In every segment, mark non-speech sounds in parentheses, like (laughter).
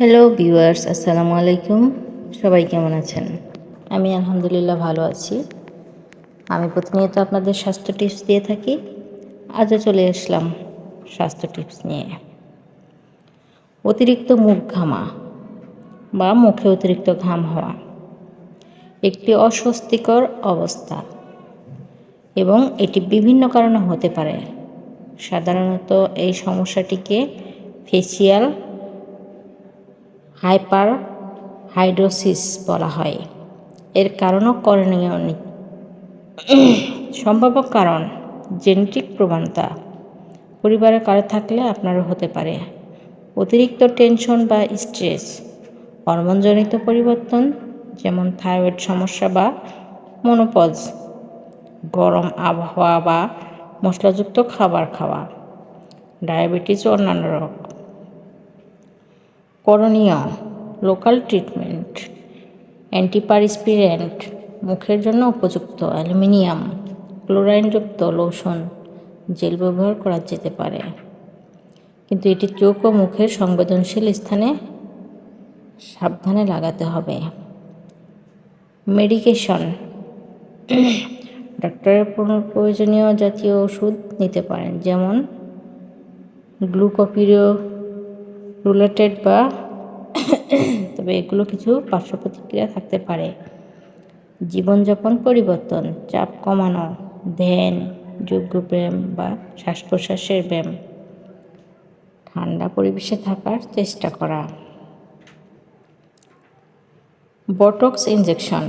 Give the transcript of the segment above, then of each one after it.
Hello viewers আসসালামু আলাইকুম। সবাই কেমন আছেন? আমি আলহামদুলিল্লাহ ভালো আছি। আমি প্রতিনিয়ত আপনাদের স্বাস্থ্য টিপস দিয়ে থাকি। আজও চলে আসলাম স্বাস্থ্য টিপস নিয়ে। অতিরিক্ত মুখ ঘামা বা মুখে অতিরিক্ত ঘাম হওয়া একটি অস্বস্তিকর অবস্থা এবং এটি বিভিন্ন কারণে হতে পারে। সাধারণত এই সমস্যাটিকে ফেসিয়াল হাইপার হাইড্রোসিস বলা হয়। এর কারণও করণীয় নেই সম্ভাব্য কারণ, জেনেটিক প্রবণতা। পরিবারের কারও থাকলে আপনারও হতে পারে। অতিরিক্ত টেনশন বা স্ট্রেস, হরমোনজনিত পরিবর্তন, যেমন থাইরয়েড সমস্যা বা মনোপজ, গরম আবহাওয়া বা মশলাযুক্ত খাবার খাওয়া, ডায়াবেটিস ও অন্যান্য রোগ। করণীয়, লোকাল ট্রিটমেন্ট, অ্যান্টিপারিসপিরেন্ট, মুখের জন্য উপযুক্ত অ্যালুমিনিয়াম, ক্লোরাইনযুক্ত লোশন, জেল ব্যবহার করা যেতে পারে। কিন্তু এটি চোখ ও মুখের সংবেদনশীল স্থানে সাবধানে লাগাতে হবে। মেডিকেশন। ডাক্তারের প্রয়োজনীয় জাতীয় ওষুধ নিতে পারেন, যেমন গ্লুকোপিরিও রুলেটেড বা (coughs) তবে এগুলো কিছু পার্শ্ব প্রতিক্রিয়া থাকতে পারে। জীবনযাপন পরিবর্তন, চাপ কমানো, ধ্যান যোগ্যব্যায়াম বা শ্বাস প্রশ্বাসের ব্যায়াম। ঠান্ডা পরিবেশে থাকার চেষ্টা করা। বটক্স ইনজেকশন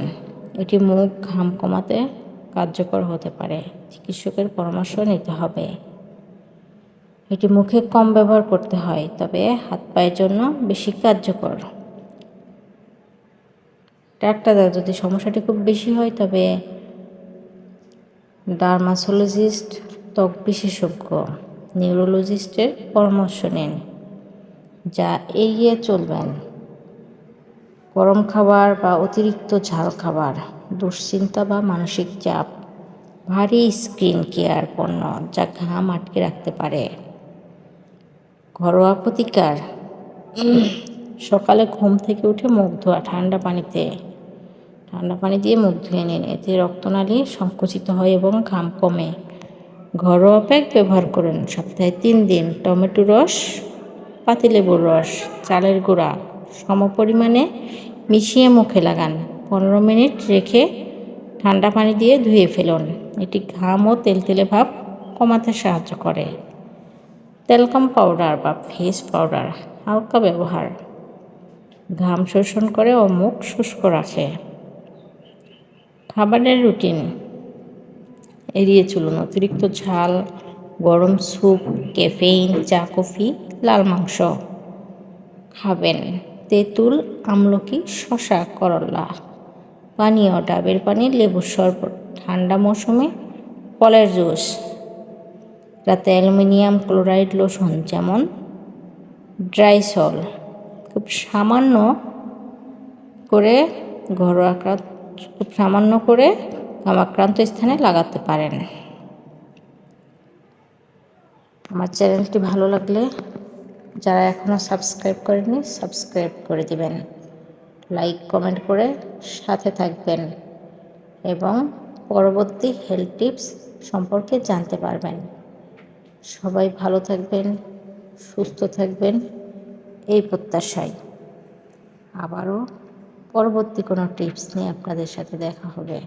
এটি মুখ ঘাম কমাতে কার্যকর হতে পারে। চিকিৎসকের পরামর্শ নিতে হবে। এটি মুখে কম ব্যবহার করতে হয়, তবে হাত পায়ের জন্য বেশি কার্যকর। ডাক্তার যদি সমস্যাটি খুব বেশি হয়, তবে ডার্মাসোলজিস্ট, ত্বক বিশেষজ্ঞ, নিউরোলজিস্টের পরামর্শ নিন, যা এড়িয়ে চলবেন। গরম খাবার বা অতিরিক্ত ঝাল খাবার, দুশ্চিন্তা বা মানসিক চাপ, ভারী স্ক্রিন কেয়ার পণ্য যা ঘাম আটকে রাখতে পারে। ঘরোয়া প্রতিকার? সকালে ঘুম থেকে উঠে মুখ ধোয়া ঠান্ডা পানিতে। ঠান্ডা পানি দিয়ে মুখ ধুয়ে নিন। এতে রক্তনালী সংকুচিত হয় এবং ঘাম কমে। ঘরোয়া প্যাক ব্যবহার করুন। সপ্তাহে তিন দিন। টমেটো রস পাতিলেবুর রস চালের গুঁড়া। সম পরিমাণে মিশিয়ে মুখে লাগান। পনেরো মিনিট রেখে ঠান্ডা পানি দিয়ে ধুয়ে ফেলুন। এটি ঘাম ও তেলতেলে ভাব কমাতে সাহায্য করে। তেলকাম পাউডার বা ফেস পাউডার, হালকা ব্যবহার। ঘাম শোষণ করে ও মুখ শুষ্ক রাখে। খাবারের রুটিন। এড়িয়ে চলুন, অতিরিক্ত ঝাল, গরম স্যুপ, ক্যাফেইন, চা, কফি, লাল মাংস। খাবেন। তেঁতুল, আমলকি শশা করলা। পানীয় ডাবের পানি, লেবুর শরবত। ঠান্ডা মৌসুমে ফলের জুস। রাতে অ্যালুমিনিয়াম ক্লোরাইড লোশন, যেমন ড্রাইসল, খুব সামান্য করে ঘরোয়া খুব সামান্য করে আক্রান্ত স্থানে লাগাতে পারেন। আমার চ্যানেলটি ভালো লাগলে যারা এখনও সাবস্ক্রাইব করেনি সাবস্ক্রাইব করে দিবেন। লাইক, কমেন্ট করে সাথে থাকবেন এবং পরবর্তী হেলথ টিপস সম্পর্কে জানতে পারবেন। সবাই ভালো থাকবেন, সুস্থ থাকবেন, এই প্রত্যাশাই আবারও পরবর্তী কোনো টিপস নিয়ে আপনাদের সাথে দেখা হবে।